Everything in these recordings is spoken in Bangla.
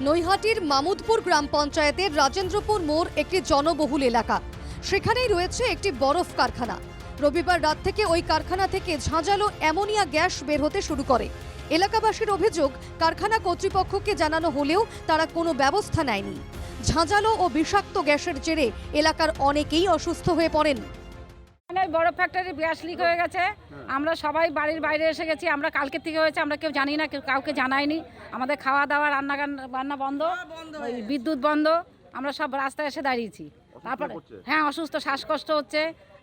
নৈহাটির মামুদপুর গ্রাম পঞ্চায়েতের রাজেন্দ্রপুর মোড় একটি জনবহুল এলাকা। সেখানেই রয়েছে একটি বরফ কারখানা। রবিবার রাত থেকে ওই কারখানা থেকে ঝাঁঝালো অ্যামোনিয়া গ্যাস বের হতে শুরু করে। এলাকাবাসীর অভিযোগ, কারখানা কর্তৃপক্ষকে জানানো হলেও তারা কোনো ব্যবস্থা নেয়নি। ঝাঁঝালো ও বিষাক্ত গ্যাসের জেরে এলাকার অনেকেই অসুস্থ হয়ে পড়েন। এখানে বড় ফ্যাক্টরি গ্যাস লিক হয়ে গেছে। আমরা সবাই বাড়ির বাইরে এসে গেছি আমরা কালকের থেকে হয়েছে আমরা কেউ জানি না কেউ কাউকে জানাইনি। আমাদের খাওয়া দাওয়া রান্না বান্না বন্ধ বিদ্যুৎ বন্ধ আমরা সব রাস্তায় এসে দাঁড়িয়েছি। তারপরে হ্যাঁ অসুস্থ শ্বাসকষ্ট হচ্ছে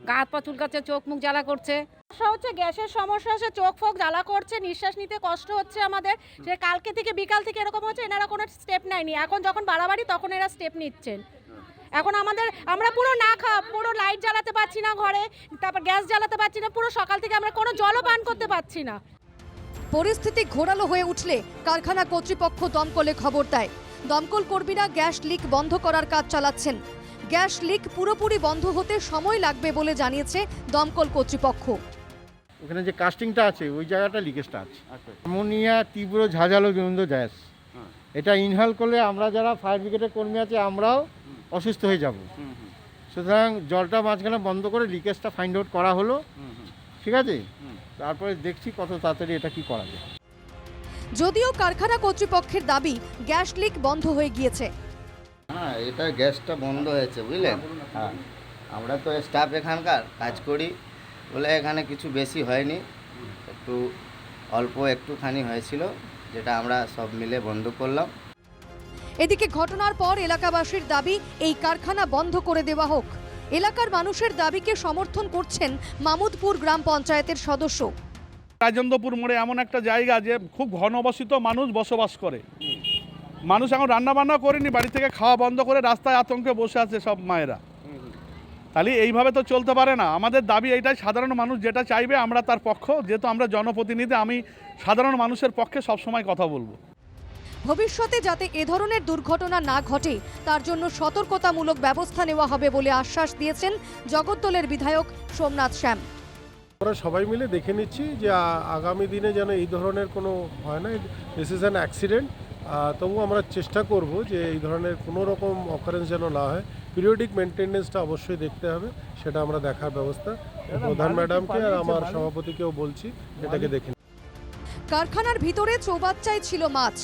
গা হাত পা চুলকাচ্ছে চোখ মুখ জ্বালা করছে। সমস্যা হচ্ছে গ্যাসের সমস্যা হচ্ছে চোখ ফোক জ্বালা করছে নিঃশ্বাস নিতে কষ্ট হচ্ছে আমাদের। সে কালকে থেকে বিকাল থেকে এরকম হচ্ছে এনারা কোনো স্টেপ নেয়নি। এখন যখন বাড়াবাড়ি তখন এরা স্টেপ নিচ্ছেন। এখন আমাদের আমরা পুরো না খাওয়া পুরো লাইট জ্বালাতে পারছি না ঘরে তারপর গ্যাস জ্বালাতে পারছি না পুরো সকাল থেকে আমরা কোনো জলও পান করতে পারছি না। পরিস্থিতি ঘোরালো হয়ে উঠলে কারখানা কর্তৃপক্ষ দমকলে খবর দেয়। দমকল কর্মীরা গ্যাস লিক বন্ধ করার কাজ চালাচ্ছেন। গ্যাস লিক পুরোপুরি বন্ধ হতে সময় লাগবে বলে জানিয়েছে দমকল কর্তৃপক্ষ। ওখানে যে কাস্টিংটা আছে ওই জায়গাটা লিকেজটা আছে। অ্যামোনিয়া তীব্র ঝাঁঝালো গন্ধ গ্যাস। এটা ইনহেল করলে আমরা যারা ফায়ার ব্রিগেডের কর্মী আছে আমরাও অসুস্থ হয়ে যাব। সুতরাং জলটা মাঝখানে বন্ধ করে লিকেজটা ফাইন্ড আউট করা হলো। ঠিক আছে? তারপরে দেখছি কত তাড়াতাড়ি এটা কি করা যায়। যদিও কারখানা কর্তৃপক্ষের দাবি গ্যাস লিক বন্ধ হয়ে গিয়েছে। হ্যাঁ এটা গ্যাসটা বন্ধ হয়েছে বুঝলেন? হ্যাঁ। আমরা তো স্টাফ এখানকার কাজ করি বলে এখানে কিছু বেশি হয়নি। একটু অল্প একটুখানি হয়েছিল যেটা আমরা সব মিলে বন্ধ করলাম। এদিকে ঘটনার পর এলাকাবাসীর দাবি, এই কারখানা বন্ধ করে দেওয়া হোক। এলাকার মানুষের দাবিকে সমর্থন করছেন মামুদপুর গ্রাম পঞ্চায়েতের সদস্য। রাজেন্দ্রপুর মোড়ে এমন একটা জায়গা যে খুব ঘনবসিত মানুষ বসবাস করে। মানুষ এখন রান্না বান্না করেনি, বাড়ি থেকে খাওয়া বন্ধ করে রাস্তায় আতঙ্কে বসে আছে সব মায়েরা। তাহলে এইভাবে তো চলতে পারে না। আমাদের দাবি এইটাই, সাধারণ মানুষ যেটা চাইবে আমরা তার পক্ষ, যেহেতু আমরা জনপ্রতিনিধি, আমি সাধারণ মানুষের পক্ষে সবসময় কথা বলব। ভবিষ্যতে যাতে এ ধরনের দুর্ঘটনা না ঘটে তার জন্য সতর্কতামূলক ব্যবস্থা নেওয়া হবে বলে আশ্বাস দিয়েছেন জগদ্দলের বিধায়ক সোমনাথ শ্যাম। আমরা সবাই মিলে দেখে নিচ্ছি যে আগামী দিনে যেন এই ধরনের কোনো হয় না দিস ইজ অ্যান অ্যাক্সিডেন্ট তবু আমরা চেষ্টা করব যে এই ধরনের কোনো রকম অকারেন্স যেন না হয়। পিরিয়ডিক মেনটেনেন্সটা অবশ্যই দেখতে হবে সেটা আমরা দেখার ব্যবস্থা প্রধান ম্যাডামকে আর আমার সভাপতিকেও বলছি এটাকে দেখে। কারখানার ভিতরে চৌবাচ্চায় ছিল মাছ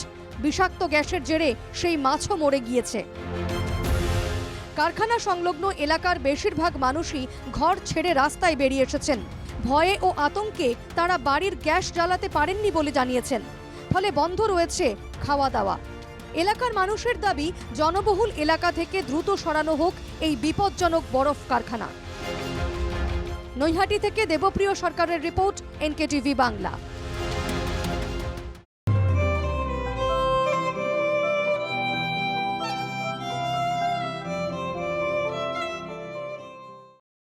বিষাক্ত গ্যাসের জেরে সেই মাছও মরে গিয়েছে। কারখানা সংলগ্ন এলাকার বেশিরভাগ মানুষই ঘর ছেড়ে রাস্তায় বেরিয়ে এসেছেন। ভয়ে ও আতঙ্কে তারা বাড়ির গ্যাস জ্বালাতে পারেননি বলে জানিয়েছেন। ফলে বন্ধ রয়েছে খাওয়া দাওয়া এলাকার মানুষের দাবি, জনবহুল এলাকা থেকে দ্রুত সরানো হোক এই বিপজ্জনক বরফ কারখানা। নৈহাটি থেকে দেবপ্রিয় সরকারের রিপোর্ট, এনকেটিভি বাংলা।